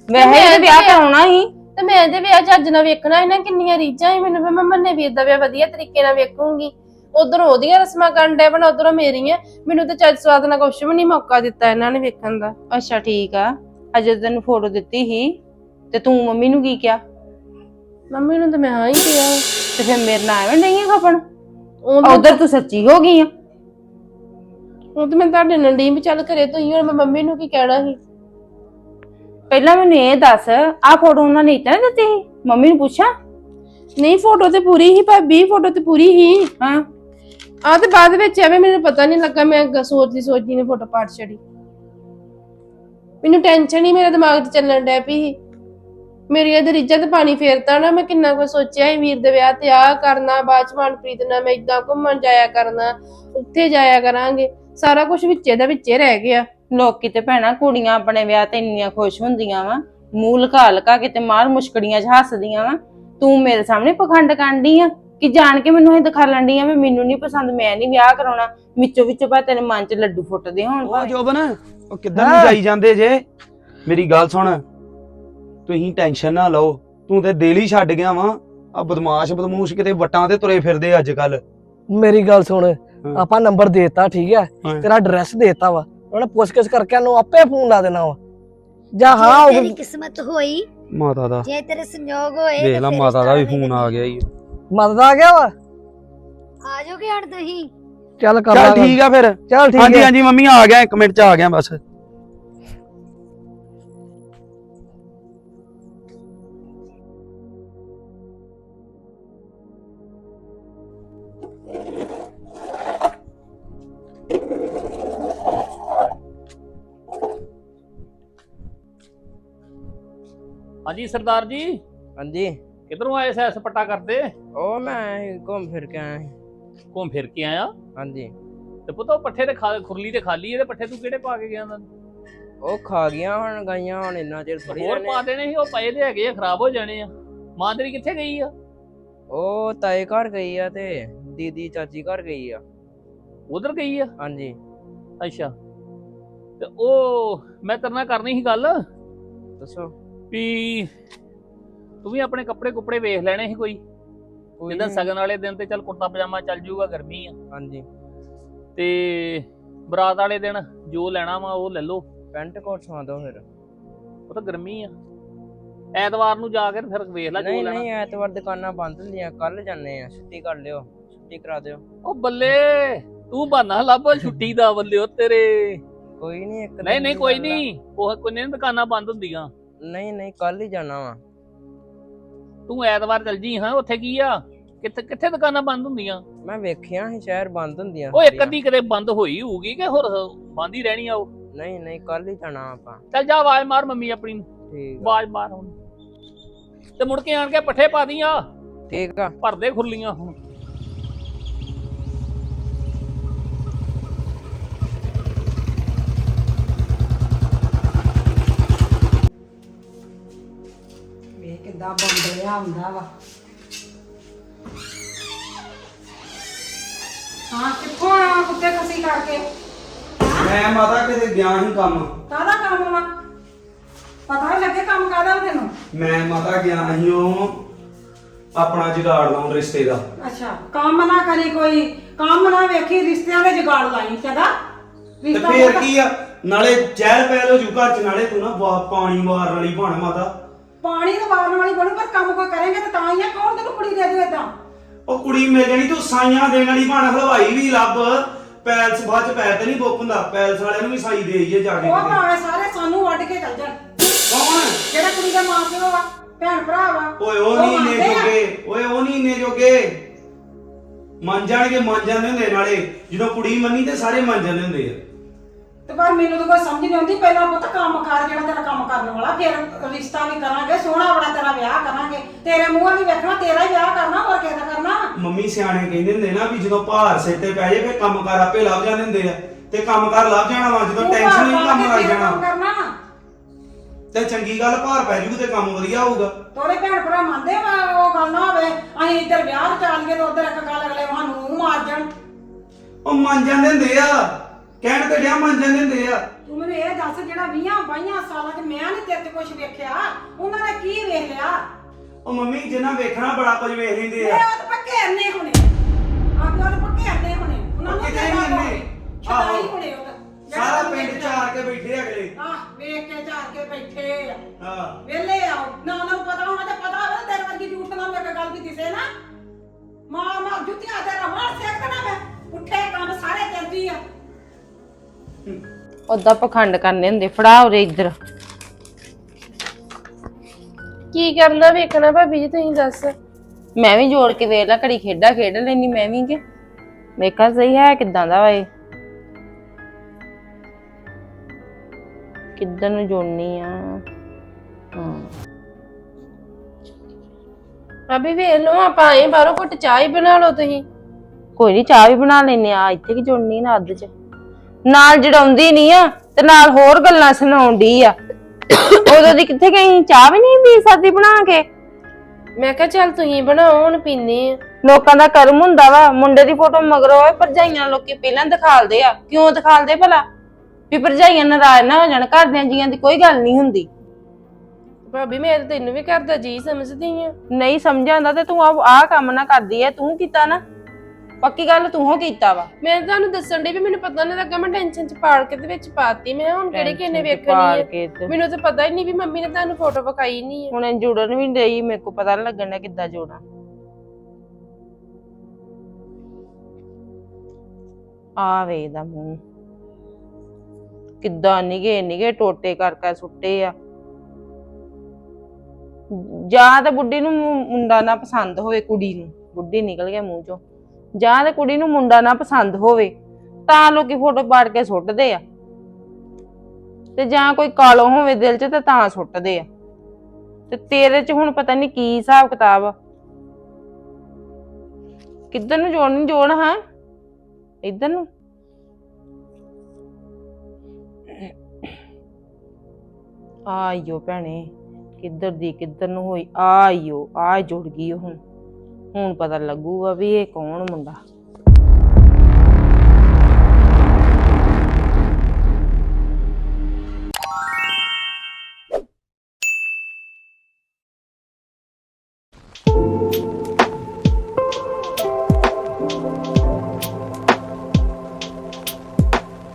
Speaker 6: ਵੈਸੇ ਹੀ ਤੇ ਵਿਆਹ ਕਰਾਉਣਾ ਸੀ
Speaker 2: ਤੇ ਮੈਂ ਤੇ ਵਿਆਹ ਚੱਜ ਨਾਲ ਵੇਖਣਾ ਇਹਨਾਂ ਕਿੰਨੀਆਂ ਰੀਝਾਂ ਸੀ ਮੈਨੂੰ ਵੀ ਮੈਂ ਮੰਨੇ ਵੀਰ ਦਾ ਵਿਆਹ ਵਧੀਆ ਤਰੀਕੇ ਨਾਲ ਵੇਖੂੰਗੀ। ਉਧਰ ਉਹਦੀਆਂ ਰਸਮਾਂ ਕਰਨ ਡੈ ਬਣਾ ਉਧਰੋਂ ਮੇਰੀਆਂ। ਮੈਨੂੰ ਤੇ ਚੱਜ ਸਵਾਦ ਨਾਲ ਕੁਛ ਵੀ ਨਹੀਂ ਮੌਕਾ ਦਿੱਤਾ ਇਹਨਾਂ ਨੇ ਵੇਖਣ ਦਾ।
Speaker 6: ਅੱਛਾ ਠੀਕ ਆ। ਅਜੇ ਤੈਨੂੰ ਫੋਟੋ ਦਿੱਤੀ ਸੀ। ਤੇ ਤੂੰ ਮੰਮੀ ਨੂੰ ਕੀ ਕਿਹਾ?
Speaker 2: ਮੰਮੀ ਨੂੰ ਤੇ ਮੈਂ ਹਾਂ ਹੀ ਕਿਹਾ।
Speaker 6: ਤੇ ਫਿਰ ਮੇਰੇ ਨਾਲ ਐਵੇਂ ਨਹੀਂ ਖਪਣ
Speaker 2: ਉਹ
Speaker 6: ਉਧਰ ਤੂੰ ਸੱਚੀ ਹੋ ਗਈ ਆ।
Speaker 2: ਉਹ ਤੇ ਮੈਂ ਤੁਹਾਡੇ ਨਾਲ ਡੀ ਵੀ ਚੱਲ ਕਰੇ ਤੁਸੀਂ ਹੁਣ ਮੈਂ ਮੰਮੀ ਨੂੰ ਕੀ ਕਹਿਣਾ ਸੀ?
Speaker 6: ਪਹਿਲਾਂ ਮੈਨੂੰ ਇਹ ਦੱਸ ਆਹ ਫੋਟੋ ਉਹਨਾਂ ਨੇ ਇਤਨਾ ਦਿੱਤੀ ਸੀ? ਮੰਮੀ ਨੂੰ ਪੁੱਛਾਂ?
Speaker 2: ਨਹੀਂ ਫੋਟੋ ਤੇ ਪੂਰੀ ਹੀ ਭਾਬੀ ਫੋਟੋ ਤੇ ਪੂਰੀ ਹੀ
Speaker 6: ਹਾਂ।
Speaker 2: ਆ ਤੇ ਬਾਅਦ ਵਿੱਚ ਐਵੇਂ ਮੈਨੂੰ ਪਤਾ ਨਹੀਂ ਲੱਗਾ ਮੈਂ ਗ- ਸੋਚਦੀ ਸੋਚਦੀ ਨੇ ਫੋਟੋ ਪਾੜ ਛੜੀ ਮੈਨੂੰ ਟੈਨਸ਼ਨ ਹੀ ਮੇਰੇ ਦਿਮਾਗ 'ਚ ਚੱਲਣ ਡੈ ਪਈ ਸੀ। ਮੇਰੀ ਇਹਦੇ ਰੀਝਾਂ ਤੇ ਪਾਣੀ ਫੇਰਤਾ ਨਾ ਮੈਂ ਕਿੰਨਾ ਕੁ ਸੋਚਿਆ ਸੀ ਵੀਰ ਦੇ ਵਿਆਹ ਤੇ ਆ ਕਰਨਾ ਬਾਅਦ ਚ ਮਨਪ੍ਰੀਤ ਨਾਲ ਮੈਂ ਇਦਾਂ ਘੁੰਮਣ ਜਾਇਆ ਕਰਨਾ ਉੱਥੇ ਜਾਇਆ ਕਰਾਂਗੇ। ਸਾਰਾ ਕੁਝ ਵਿੱਚੇ ਦਾ ਵਿੱਚੇ ਰਹਿ ਗਿਆ।
Speaker 6: ਲੋਕੀ ਤੇ ਭੈਣਾ ਕੁੜੀਆਂ ਆਪਣੇ ਵਿਆਹ ਤੇ ਇੰਨੀਆਂ ਖੁਸ਼ ਹੁੰਦੀਆਂ ਵਾ ਮੂੰਹ ਲਕਾ ਲਕਾ ਕੇ ਤੇ ਮਾਰ ਮੁਸ਼ਕੜੀਆਂ 'ਚ ਹੱਸਦੀਆਂ ਵਾ। ਤੂੰ ਮੇਰੇ ਸਾਹਮਣੇ ਪਖੰਡ ਕਾਂਡੀ ਆ ਕਿ ਜਾਣ ਕੇ ਮੈਨੂੰ ਇਹ ਦਿਖਾ ਲੈਂਦੀ ਆ ਵੀ ਮੈਨੂੰ ਨਹੀਂ ਪਸੰਦ ਮੈਂ ਨਹੀਂ ਵਿਆਹ ਕਰਾਉਣਾ। ਵਿੱਚੋਂ ਵਿੱਚੋਂ ਪਾ ਤੇਰੇ ਮਨ 'ਚ ਲੱਡੂ ਫੁੱਟਦੇ ਹੋਣ
Speaker 7: ਉਹ
Speaker 6: ਭਾਵੇਂ।
Speaker 7: ਜੋਬਨ ਉਹ ਕਿੱਧਰ ਨੂੰ ਜਾਈ ਜਾਂਦੇ ਜੇ? ਮੇਰੀ ਗੱਲ ਸੁਣ ਤੁਸੀਂ ਟੈਨਸ਼ਨ ਨਾ ਲਓ। ਤੂੰ ਤੇ ਦਿਲ ਹੀ ਛੱਡ ਗਿਆ ਵਾ। ਆ ਬਦਮਾਸ਼ ਬਦਮੂਸ਼ ਕਿਤੇ ਵਟਾਂ ਤੇ ਤੁਰੇ ਫਿਰਦੇ ਅੱਜ ਕੱਲ
Speaker 4: ਮੇਰੀ ਗੱਲ ਸੁਣ ਆਪਾਂ ਨੰਬਰ ਦੇਤਾ ਠੀਕ ਹੈ?
Speaker 7: ਹਾਂ।
Speaker 4: ਤੇਰਾ ਐਡਰੈਸ ਦੇਤਾ ਵਾ। ਉਹਨਾਂ ਨੇ ਪੁੱਛ ਗਿੱਛ ਕਰਕੇ ਉਹਨੂੰ ਆਪੇ ਫੋਨ ਲਾ ਦੇਣਾ ਵਾ। ਜਾਂ ਹਾਂ ਉਹ
Speaker 3: ਤੇਰੀ ਕਿਸਮਤ ਹੋਈ
Speaker 7: ਮਾਤਾ ਦਾ।
Speaker 3: ਜੇ ਤੇਰੇ ਸੰਯੋਗ ਹੋਏ ਤੇ
Speaker 7: ਲਾ ਮਾਤਾ ਦਾ ਵੀ ਫੋਨ ਆ ਗਿਆ ਈ
Speaker 4: ਮਦਦ ਆ ਗਿਆ ਵਾ?
Speaker 3: ਆ ਜਾਓਗੇ ਹਣ ਤੁਸੀਂ?
Speaker 4: ਚੱਲ ਕਰ
Speaker 7: ਚੱਲ। ਠੀਕ ਆ ਫਿਰ।
Speaker 4: ਚੱਲ ਠੀਕ
Speaker 7: ਹਾਂਜੀ
Speaker 4: ਹੈ।
Speaker 7: ਹਾਂਜੀ ਮੰਮੀ ਆ ਗਿਆ 1 ਮਿੰਟ ਚ ਆ ਗਿਆ ਬਸ।
Speaker 9: ਹਾਂਜੀ ਸਰਦਾਰ ਜੀ?
Speaker 10: ਹਾਂਜੀ।
Speaker 9: ਕਿਧਰੋਂ ਆਏ ਸੈਰ ਸਪੱਟਾ ਕਰਦੇ?
Speaker 10: ਉਹ ਮੈਂ ਘੁੰਮ ਫਿਰ ਕੇ ਆਇਆ ਸੀ।
Speaker 9: ਘੁੰਮ ਫਿਰ ਕੇ ਆਇਆ?
Speaker 10: ਹਾਂਜੀ।
Speaker 9: ਤੇ ਪੁੱਤੋ ਪੱਠੇ ਤੇ ਖਾ ਖੁਰਲੀ ਤੇ ਖਾਲੀ ਇਹਦੇ ਪੱਠੇ ਤੂੰ ਕਿਹੜੇ ਪਾ ਕੇ ਗਿਆ ਨੂੰ?
Speaker 10: ਉਹ ਖਾ ਗਿਆ ਹੁਣ ਗਾਈਆਂ ਹੁਣ ਇੰਨਾ ਚਿਰ ਥੋੜੀ
Speaker 9: ਹੋਰ ਪਾ ਦੇਣੇ ਸੀ ਉਹ ਪਏ ਤੇ ਹੈਗੇ ਆ ਖਰਾਬ ਹੋ ਜਾਣੇ ਆ। ਮਾਂ ਤੇਰੀ ਕਿੱਥੇ ਗਈ ਆ?
Speaker 10: ਉਹ ਤਾਏ ਘਰ ਗਈ ਆ ਤੇ ਦੀਦੀ ਚਾਚੀ ਘਰ ਗਈ ਆ।
Speaker 9: ਉਧਰ ਗਈ ਆ?
Speaker 10: ਹਾਂਜੀ।
Speaker 9: ਅੱਛਾ। ਤੇ ਉਹ ਮੈਂ ਤੇਰੇ ਨਾਲ ਕਰਨੀ ਸੀ ਗੱਲ?
Speaker 10: ਦੱਸੋ।
Speaker 9: ਵੀ ਤੂੰ ਵੀ ਆਪਣੇ ਕੱਪੜੇ ਕੁਪੜੇ ਵੇਖ ਲੈਣੇ ਸੀ ਕੋਈ?
Speaker 10: ਕੋਈ
Speaker 9: ਜਿੱਦਾਂ। ਸਗਨ ਵਾਲੇ ਦਿਨ ਤੇ ਚੱਲ ਕੁੜਤਾ ਪਜਾਮਾ ਚੱਲ ਜੂਗਾ ਗਰਮੀ ਆ।
Speaker 10: ਹਾਂਜੀ।
Speaker 9: ਤੇ ਬਰਾਤ ਵਾਲੇ ਦਿਨ ਜੋ ਲੈਣਾ ਵਾ ਉਹ ਲੈ ਲਓ।
Speaker 10: ਪੈਂਟ ਕੋਟ ਸਵਾ ਦੋ ਫਿਰ।
Speaker 9: ਉਹ ਤਾਂ ਗਰਮੀ ਆ। ਐਤਵਾਰ ਨੂੰ ਜਾ ਕੇ ਫਿਰ ਵੇਖ ਲੈ ਜੋ
Speaker 10: ਨਹੀਂ
Speaker 9: ਲੈਣਾ।
Speaker 10: ਨਹੀਂ ਐਤਵਾਰ ਦੁਕਾਨਾਂ ਬੰਦ ਹੁੰਦੀਆਂ ਕੱਲ ਜਾਂਦੇ ਆ। ਛੁੱਟੀ ਕਰ ਲਿਓ ਛੁੱਟੀ ਕਰਾ ਦਿਓ।
Speaker 9: ਉਹ ਬੱਲੇ ਤੂੰ ਬਹਾਨਾ ਲੱਭ ਛੁੱਟੀ ਦਾ ਬੱਲੇ ਉਹ ਤੇਰੇ।
Speaker 10: ਕੋਈ ਨਹੀਂ ਇੱਕ
Speaker 9: ਨਹੀਂ
Speaker 10: ਦਿਨ
Speaker 9: ਨਹੀਂ
Speaker 10: ਦੀ
Speaker 9: ਕੋਈ
Speaker 10: ਗੱਲ ਆ।
Speaker 9: ਨਹੀਂ ਉਹ ਕੋਈ ਨਹੀਂ ਦੁਕਾਨਾਂ ਬੰਦ ਹੁੰਦੀਆਂ।
Speaker 10: ਨਹੀਂ ਨਹੀਂ ਕੱਲ ਹੀ ਜਾਣਾ ਵਾ।
Speaker 9: ਤੂੰ ਐਤਵਾਰ ਚੱਲ ਜੀ ਹਾਂ ਉੱਥੇ ਕੀ ਆ? ਕਿੱਥੇ ਕਿੱਥੇ ਦੁਕਾਨਾਂ ਬੰਦ ਹੁੰਦੀਆਂ?
Speaker 10: ਮੈਂ ਵੇਖਿਆ ਸੀ ਸ਼ਹਿਰ ਬੰਦ ਹੁੰਦੀਆਂ
Speaker 9: ਉਹ ਇੱਕ। ਅੱਧੀ ਕਿਤੇ ਬੰਦ ਹੋਈ ਹੋਊਗੀ ਕਿ ਹੋਰ ਬੰਦ ਹੀ ਰਹਿਣੀ ਆ ਉਹ?
Speaker 10: ਨਹੀਂ ਨਹੀਂ ਕੱਲ ਹੀ ਜਾਣਾ ਆਪਾਂ।
Speaker 9: ਚੱਲ ਜਾ ਆਵਾਜ਼ ਮਾਰ ਮੰਮੀ ਆਪਣੀ ਨੂੰ।
Speaker 10: ਠੀਕ ਆ।
Speaker 9: ਆਵਾਜ਼ ਮਾਰ ਹੁਣ। ਤੇ ਮੁੜ ਕੇ ਆਣ ਕੇ ਪੱਠੇ ਪਾ ਦੀਆਂ
Speaker 10: ਠੀਕ ਆ।
Speaker 9: ਭਰਦੇ ਖੁਰਲੀਆਂ ਹੁਣ।
Speaker 11: ਵੇ ਕਿੱਦਾਂ ਬੰਬਲਿਆ ਹੁੰਦਾ ਵਾ। ਹਾਂ ਕਿੱਥੋਂ ਆਇਆ ਕੁੱਤੇ ਖਸੀ ਕਰਕੇ?
Speaker 7: ਮੈਂ ਮਾਤਾ ਕਿਤੇ ਗਿਆ ਸੀ ਕੰਮ।
Speaker 11: ਕਾਹਦਾ ਕੰਮ ਵਾ? ਪਤਾ ਨਹੀਂ ਲੱਗੇ ਕੰਮ ਕਾਹਦਾ ਵਾ ਤੈਨੂੰ?
Speaker 7: ਮੈਂ ਮਾਤਾ ਗਿਆ ਸੀ ਉਹ ਆਪਣਾ ਜੁਗਾੜ ਲਾਉਣ ਰਿਸ਼ਤੇ ਦਾ।
Speaker 11: ਅੱਛਾ ਕੰਮ ਨਾ ਕਰੀ ਕੋਈ ਕੰਮ ਨਾ ਵੇਖੀ ਰਿਸ਼ਤਿਆਂ ਦੇ ਜੁਗਾੜ ਲਾਈ ਕਦਾ
Speaker 7: ਤੇ ਫੇਰ ਕੀ ਆ? ਨਾਲੇ ਚਹਿਲ ਪਹਿਲ ਹੋ ਜੂ ਘਰ ਚ ਨਾਲੇ ਤੂੰ ਨਾ ਵਾ- ਪਾਣੀ ਮਾਰਨ ਵਾਲੀ ਬਣ ਮਾਤਾ।
Speaker 11: ਪਾਣੀ ਤਾਂ ਵਾਰਨ ਵਾਲੀ ਬਣੂ ਪਰ ਕੰਮ ਕੋਈ ਕਰੇਗਾ ਤਾਂ ਤਾਂ ਹੀ ਆ। ਕੌਣ ਤੈਨੂੰ ਕੁੜੀ ਦੇ ਦੂ ਏਦਾਂ?
Speaker 7: ਉਹ ਕੁੜੀ ਮਿਲ ਜਾਣੀ ਤੂੰ ਸਾਈਆਂ ਦੇਣ ਵਾਲੀ ਬਣ ਹਲਵਾਈ ਵੀ ਲੱਭ। ਪੈਲਸ ਬਾਅਦ ਚ ਪੈਰ ਤੇ ਨਹੀਂ ਬੁੱਕ ਹੁੰਦਾ। ਪੈਲਸ ਵਾਲਿਆਂ ਨੂੰ ਵੀ ਸਾਈ ਦੇ ਆਈਏ ਜਾ ਕੇ
Speaker 11: ਉਹ
Speaker 7: ਕਿਤੇ।
Speaker 11: ਭਾਵੇਂ ਸਾਰੇ ਸਾਨੂੰ ਵੱਢ ਕੇ ਚੱਲ ਜਾਣ।
Speaker 7: ਕੌਣ?
Speaker 11: ਜਿਹੜਾ ਕੁੜੀ ਦਾ ਮਾਂ ਪਿਓ ਵਾ ਭੈਣ ਭਰਾ ਵਾ
Speaker 7: ਓਏ ਉਹ ਨਹੀਂ
Speaker 11: ਮੰਨਦੇ ਆ।
Speaker 7: ਜੋਗੇ। ਓਏ ਉਹ ਨਹੀਂ ਇੰਨੇ ਜੋਗੇ। ਮੰਨ ਜਾਣਗੇ ਮੰਨ ਜਾਂਦੇ ਹੁੰਦੇ ਨਾਲੇ। ਜਦੋਂ ਕੁੜੀ ਮੰਨੀ ਤੇ ਸਾਰੇ ਮੰਨ ਜਾਂਦੇ ਹੁੰਦੇ ਆ।
Speaker 11: ਤੇ ਪਰ ਮੈਨੂੰ ਤਾਂ ਕੋਈ ਸਮਝ ਨਹੀਂ ਆਉਂਦੀ ਪਹਿਲਾਂ ਪੁੱਤ ਕੰਮ ਕਰ ਜਿਹੜਾ ਤੇਰਾ ਕੰਮ ਕਰਨ ਵਾਲਾ ਫਿਰ ਰਿਸ਼ਤਾ ਵੀ ਕਰਾਂਗੇ ਸੋਹਣਾ ਬੜਾ ਤੇਰਾ ਵਿਆਹ ਕਰਾਂਗੇ। ਤੇਰੇ ਮੂੰਹ ਨਹੀਂ ਵੇਖਣਾ ਤੇਰਾ ਹੀ ਵਿਆਹ ਕਰਨਾ ਹੋਰ ਕਿਹਦਾ ਕਰਨਾ?
Speaker 7: ਮੰਮੀ ਸਿਆਣੇ ਕਹਿੰਦੇ ਹੁੰਦੇ ਨਾ ਵੀ ਜਦੋਂ ਭਾਰ ਸਿਰ ਤੇ ਪੈ ਫੇ ਕੰਮ ਕਰ ਆਪੇ ਲੱਭ ਜਾਂਦੇ ਹੁੰਦੇ ਆ। ਤੇ ਕੰਮ ਕਰ ਲੱਭ ਜਾਣਾ ਵਾ ਜਦੋਂ ਟੈਨਸ਼ਨ ਨਹੀਂ ਕੰਮ ਲੱਗ ਜਾਣਾ।
Speaker 11: ਕਰਨਾ
Speaker 7: ਤੇ ਚੰਗੀ ਗੱਲ ਭਾਰ ਪੈ ਜੂ ਤੇ ਕੰਮ ਵਧੀਆ ਹੋਊਗਾ।
Speaker 11: ਤੋਰੇ ਭੈਣ ਭਰਾ ਮੰਨਦੇ ਵਾ ਉਹ ਗੱਲ ਨਾ ਹੋਵੇ ਅਸੀਂ ਇੱਧਰ ਵਿਆਹ ਨੂੰ ਚੱਲ ਗਏ ਤੇ ਉੱਧਰ ਇੱਕ ਗੱਲ ਅਗਲੇ ਸਾਨੂੰ ਮੂੰਹ ਮਾਰ ਜਾਣ।
Speaker 7: ਉਹ ਮੰਨ ਜਾਂਦੇ ਹੁੰਦੇ ਆ। ਕਹਿਣ ਤੇ ਡਿਆ ਮੰਨ ਜਾਂਦੇ ਹੁੰਦੇ ਆ।
Speaker 11: ਤੂੰ ਮੈਨੂੰ ਇਹ ਦੱਸ ਜਿਹੜਾ 20 22 ਸਾਲਾਂ 'ਚ ਮੈਂ ਨਹੀਂ ਤੇਰੇ 'ਚ ਕੁਝ ਵੇਖਿਆ ਉਹਨਾਂ ਨੇ ਕੀ ਵੇਖ ਲਿਆ?
Speaker 7: ਉਹ ਮੰਮੀ ਜਿੰਨਾ ਵੇਖਣਾ ਬੜਾ ਕੁਝ ਵੇਖ ਲੈਂਦੇ
Speaker 11: ਇਹ
Speaker 7: ਆ
Speaker 11: ਉਹ ਤਾਂ ਪੱਕੇ ਅੰਨੇ ਹੋਣੇ। ਆਪੇ ਉਹ ਤਾਂ ਪੱਕੇ ਅੰਨੇ ਹੋਣੇ। ਉਹਨਾਂ ਨੂੰ
Speaker 7: ਕਿਤੇ ਨਹੀਂ ਅੰਨੇ। ਆਹੋ।
Speaker 11: ਹੋਣੇ ਉਹ ਤਾਂ।
Speaker 7: ਸਾਰਾ ਪਿੰਡ ਚਾਰ ਕੇ ਬੈਠੇ ਅਗਲੇ।
Speaker 11: ਆਹ ਵੇਖ ਕੇ ਝਾੜ ਕੇ ਬੈਠੇ ਆ।
Speaker 7: ਹਾਂ।
Speaker 11: ਵੇਲੇ ਆਓ ਨਾ ਉਹਨਾਂ ਨੂੰ ਪਤਾ ਹੋਣਾ ਤੇ ਪਤਾ ਹੋਵੇ ਤੇਰੇ ਵਰਗੀ ਝੂਠ ਨਾ ਮੇਰੇ ਗੱਲ ਵੀ ਦਿਸੇ ਨਾ। ਮਾਰ ਮਾਰ ਜੁੱਤੀਆਂ ਤੇ ਰਮਾਰ ਸੇਕ ਨਾ ਮੈਂ। ਉੱਠੇ ਕੰਮ ਸਾਰੇ ਕਰਦੀ ਆ।
Speaker 6: ਉਦਾਂ ਪਖੰਡ ਕਰਨੇ ਹੁੰਦੇ ਫੜਾ ਉਰੇ ਇੱਧਰ। ਕੀ ਕਰਨਾ ਵੇਖਣਾ ਭਾਬੀ ਜੀ ਤੁਸੀਂ ਦੱਸ। ਮੈਂ ਵੀ ਜੋੜ ਕੇ ਵੇਖ ਲਾ ਘੜੀ ਖੇਡਾ ਖੇਡ ਲੈਣੀ ਮੈਂ ਵੀ ਕਿ। ਵੇਖਾਂ ਸਹੀ ਹੈ ਕਿਦਾਂ ਦਾ ਵਾ ਇਹ ਕਿੱਧਰ ਨੂੰ ਜੋੜਨੀ ਆ। ਹਾਂ। ਭਾਬੀ ਵੇਖ ਲਓ ਆਪਾਂ ਆਏ ਬਾਹਰੋਂ ਘੁੱਟ ਚਾਹ ਹੀ ਬਣਾ ਲਓ ਤੁਸੀਂ। ਕੋਈ ਨਹੀਂ ਚਾਹ ਵੀ ਬਣਾ ਲੈਨੇ ਆ ਇੱਥੇ ਕੀ ਜੋੜਨੀ ਨਾ ਅੱਧ ਚ। ਨਾਲ ਜੜਾਉਂਦੀ ਨਹੀਂ ਆ ਤੇ ਨਾਲ ਹੋਰ ਗੱਲਾਂ ਸੁਣਾਉਂਦੀ ਆ। ਉਦੋਂ ਦੀ ਕਿੱਥੇ ਗਈ? ਚਾਹ ਵੀ ਨਹੀਂ ਪੀ ਸਕਦੀ ਬਣਾ ਕੇ? ਮੈਂ ਕਿਹਾ ਚੱਲ ਤੁਸੀਂ ਬਣਾਓ ਹੁਣ ਪੀਨੇ ਆ। ਲੋਕਾਂ ਦਾ ਕਰਮ ਹੁੰਦਾ ਵਾ। ਮੁੰਡੇ ਦੀ ਫੋਟੋ ਮਗਰੋਂ ਹੋਏ ਭਰਜਾਈਆਂ ਲੋਕੀ ਪਹਿਲਾਂ ਦਿਖਾਲਦੇ ਆ। ਕਿਉਂ ਦਿਖਾਲਦੇ ਭਲਾ? ਵੀ ਭਰਜਾਈਆਂ ਨਾਰਾਜ਼ ਨਾ ਹੋ ਜਾਣ ਘਰਦਿਆਂ ਜੀਆਂ ਦੀ ਕੋਈ ਗੱਲ ਨਹੀਂ ਹੁੰਦੀ।
Speaker 2: ਭਾਬੀ ਮੈਂ ਤਾਂ ਤੈਨੂੰ ਵੀ ਕਰਦਾ ਜੀ ਸਮਝਦੀ ਆ।
Speaker 6: ਨਹੀਂ ਸਮਝਾਂਦਾ ਤੇ ਤੂੰ ਆਹ ਕੰਮ ਨਾ ਕਰਦੀ ਐ। ਤੂੰ ਕੀਤਾ ਨਾ। ਪੱਕੀ ਗੱਲ ਤੂੰ ਹੋ ਕੀਤਾ ਵਾ।
Speaker 2: ਮੈਂ ਤੁਹਾਨੂੰ ਦੱਸਣ ਦੀ ਵੀ ਮੈਨੂੰ ਪਤਾ ਨਹੀਂ ਲੱਗਾ ਮੈਂ ਟੈਨਸ਼ਨ ਚ ਪਾੜ ਕੇ ਦੇ ਵਿੱਚ ਪਾਤੀ। ਮੈਂ ਹੁਣ ਕਿਹੜੇ
Speaker 6: Tension ਚ
Speaker 2: ਵੇਖਣੀ
Speaker 6: ਪਾਲ
Speaker 2: ਹੈ
Speaker 6: ਕੇ ਤੇ-
Speaker 2: ਮੈਨੂੰ ਤਾਂ ਪਤਾ ਹੀ ਨਹੀਂ ਵੀ ਮੰਮੀ ਨੇ ਤੁਹਾਨੂੰ ਫੋਟੋ ਵਿਖਾਈ ਨਹੀਂ ਹੈ
Speaker 6: ਹੁਣ ਇਹ ਜੁੜਨ ਵੀ ਨਹੀਂ ਮੇਰੇ ਕੋ ਪਤਾ ਨੀ ਲੱਗਣ ਕਿੱਦਾਂ ਜੋੜਾਂ ਆ ਵੇ ਦਾ ਮੂੰਹ। ਕਿੱਦਾਂ ਨਿਗੇ ਨਿਗੇ ਟੋਟੇ ਕਰ ਕਰ ਸੁੱਟੇ ਆ। ਜਾਂ ਤਾਂ ਬੁੱਢੀ ਨੂੰ ਮੁ- ਮੁੰਡਾ ਨਾ ਪਸੰਦ ਹੋਵੇ ਕੁੜੀ ਨੂੰ। ਬੁੱਢੀ ਨਿਕਲ ਗਿਆ ਮੂੰਹ ਚੋਂ। ਜਾਂ ਤੇ ਕੁੜੀ ਨੂੰ ਮੁੰਡਾ ਨਾ ਪਸੰਦ ਹੋਵੇ, ਤਾਂ ਲੋਕੀ ਫੋਟੋ ਪਾੜ ਕੇ ਸੁੱਟਦੇ ਆ। ਤੇ ਜਾਂ ਕੋਈ ਕਾਲੋ ਹੋਵੇ ਦਿਲ 'ਚ ਤੇ ਤਾਂ ਸੁੱਟਦੇ ਆ। ਤੇ ਤੇਰੇ 'ਚ ਹੁਣ ਪਤਾ ਨਹੀਂ ਕੀ ਹਿਸਾਬ ਕਿਤਾਬ ਆ। ਕਿੱਧਰ ਨੂੰ ਜੋੜਨੀ ਜੋੜ ਹਾਂ? ਇੱਧਰ ਨੂੰ। ਆਇਓ ਭੈਣੇ, ਕਿੱਧਰ ਦੀ ਕਿੱਧਰ ਨੂੰ ਹੋਈ? ਆਇਓ ਆ ਜੁੜ ਗਈ ਉਹ ਹੁਣ। ਹੁਣ ਪਤਾ ਲੱਗੂਗਾ ਵੀ ਇਹ ਕੌਣ ਮੁੰਡਾ।